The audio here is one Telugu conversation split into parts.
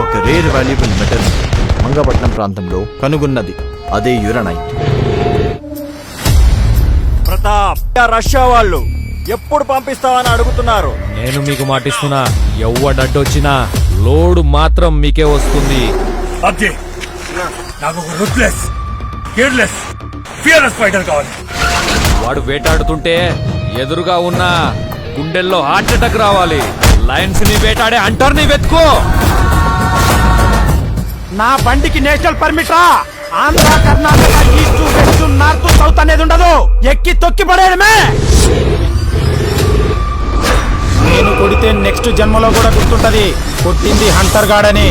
ఒక రేర్ వాల్యుబుల్ మెటల్ మంగపట్నం ప్రాంతంలో కనుగొన్నది. అదే యురనైట్. ప్రతాప్ ఆ రష్యా వాళ్ళు ఎప్పుడు పంపిస్తావని అడుగుతున్నారు? నేను మీకు మాటిస్తున్నా ఎవ్వడడ్డొచ్చినా లోడు మాత్రం మీకే వస్తుంది. అదే నాకు ఒక రూత్లెస్ కేర్లెస్ ఫియర్లెస్ ఫైటర్ కావాలి. వాడు వేటాడుతుంటే ఎదురుగా ఉన్న గుండెల్లో హార్ట్ అటాక్ రావాలి. లయన్స్ని వేటాడే అంటర్ని వెతుకో. నా బండికి నేషనల్ పర్మిట్ రా Andhra Karnataka east west north south అనేది ఉండదు ఎక్కి తొక్కి పడేయడమే నేను కొడితే నెక్స్ట్ జన్మలో కూడా గుర్తుంటది కొట్టింది హంటర్ గాడని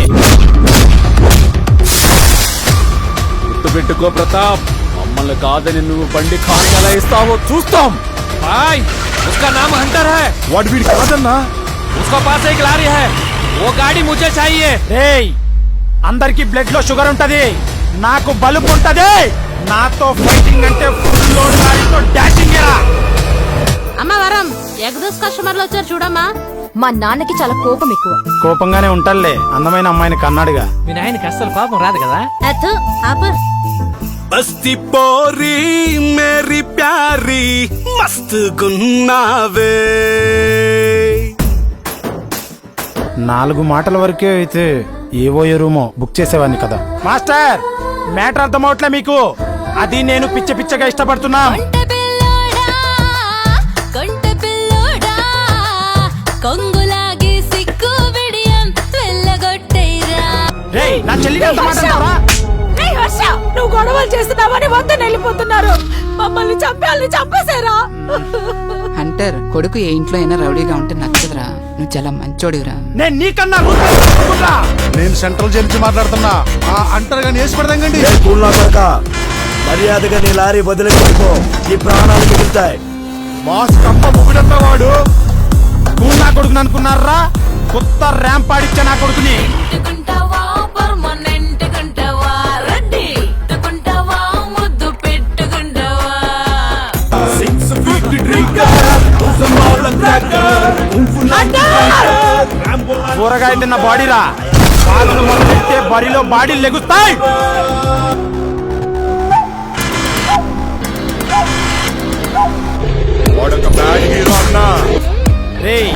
గుర్తుపెట్టుకో ప్రతాప్ మమ్మల్ని కాదని నువ్వు బండి ఖాన్ ఎలా ఇస్తావో చూస్తాం బాయ్ उसका नाम हंटर है వాడు వీడి కాదన్నా उसका पास एक लारी है वो गाड़ी मुझे चाहिए రేయ్ అందరికి బ్లడ్లో షుగర్ ఉంటది. నాకు బలుపు ఉంటది. నాతో ఫైటింగ్ అంటే ఫుల్ లోడ్ లారీతో డాషింగ్ రా అమ్మ వరం ఎగదోస్ కస్టమర్లు వచ్చారు చూడమ్మా. మా నాన్నకి చాలా కోపం ఎక్కువ. కోపంగానే ఉంటాడులే అందమైన అమ్మాయిని కన్నాడుగా. మీ నాయనకి అస్సలు పాపం రాదు కదా? అత్తు ఆపు. బస్తి పోరి మేరీ ప్యారీ మస్త్ గున్నావే. నాలుగు మాటల వరకే అయితే ఏవో ఏ రూమో బుక్ చేసేవాడిని కదా. మాస్టర్ మ్యాటర్ అర్థమవట్లే మీకు. అది నేను పిచ్చ పిచ్చగా ఇష్టపడుతున్నా. కొంట పిల్లోడా కొంట పిల్లోడా కొంగులాగి సిక్కు బిడియం వెళ్ళగొట్టేరా. రేయ్ నా అంటావురా? నువ్వు గొడవలు చేస్తున్నావని వద్దని వెళ్ళిపోతున్నారు మమ్మల్ని చంపాలని చంపేశారా? హంటర్ కొడుకు ఏ ఇంట్లో అయినా రౌడీగా ఉంటే నచ్చదురా. నువ్వు చాలా మంచోడివిరా. నేను నీకన్నా. నేను సెంట్రల్ జైలు నుంచి మాట్లాడుతున్నా. ఆ అంటారు కానీ వేసి పెడదాంగండి కూల్నా కొడక మర్యాదగా నీ లారీ వదిలిపెట్టుకో ఈ ప్రాణాలు మిగులుతాయి. బాస్ కప్ప ముగ్గుడంతా వాడు? నువ్వు నా కొడుకుని అనుకున్నారా? కొత్త ర్యాంప్ ఆడిచ్చా నా కొడుకుని. కూరగాయ తిన్న బాడీరా. బాధలు మొదలెడితే బరిలో బాడీలు లెగుస్తాయి. రేయ్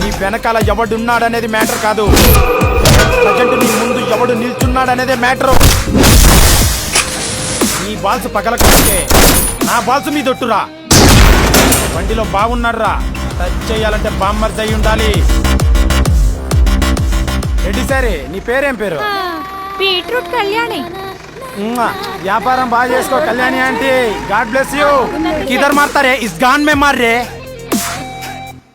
నీ వెనకాల ఎవడున్నాడనేది మ్యాటర్ కాదు. ప్రజెంట్ నీ ముందు ఎవడు నిల్చున్నాడనేదే మ్యాటర్. నీ బాల్స్ పగలకపోతే నా బాల్స్ మీ దొట్టురా. బండిలో బాగున్నాడురా టచ్ చేయాలంటే బామ్మర్స్ అయి ఉండాలి. రెడ్డి సరే? నీ పేరేం పేరు? బీట్రూట్ కళ్యాణి. వ్యాపారం బాగా చేసుకో Kalyani aunty. God bless you. కిధర్ మారతారే? ఇస్ గాన్ మే మార్ రే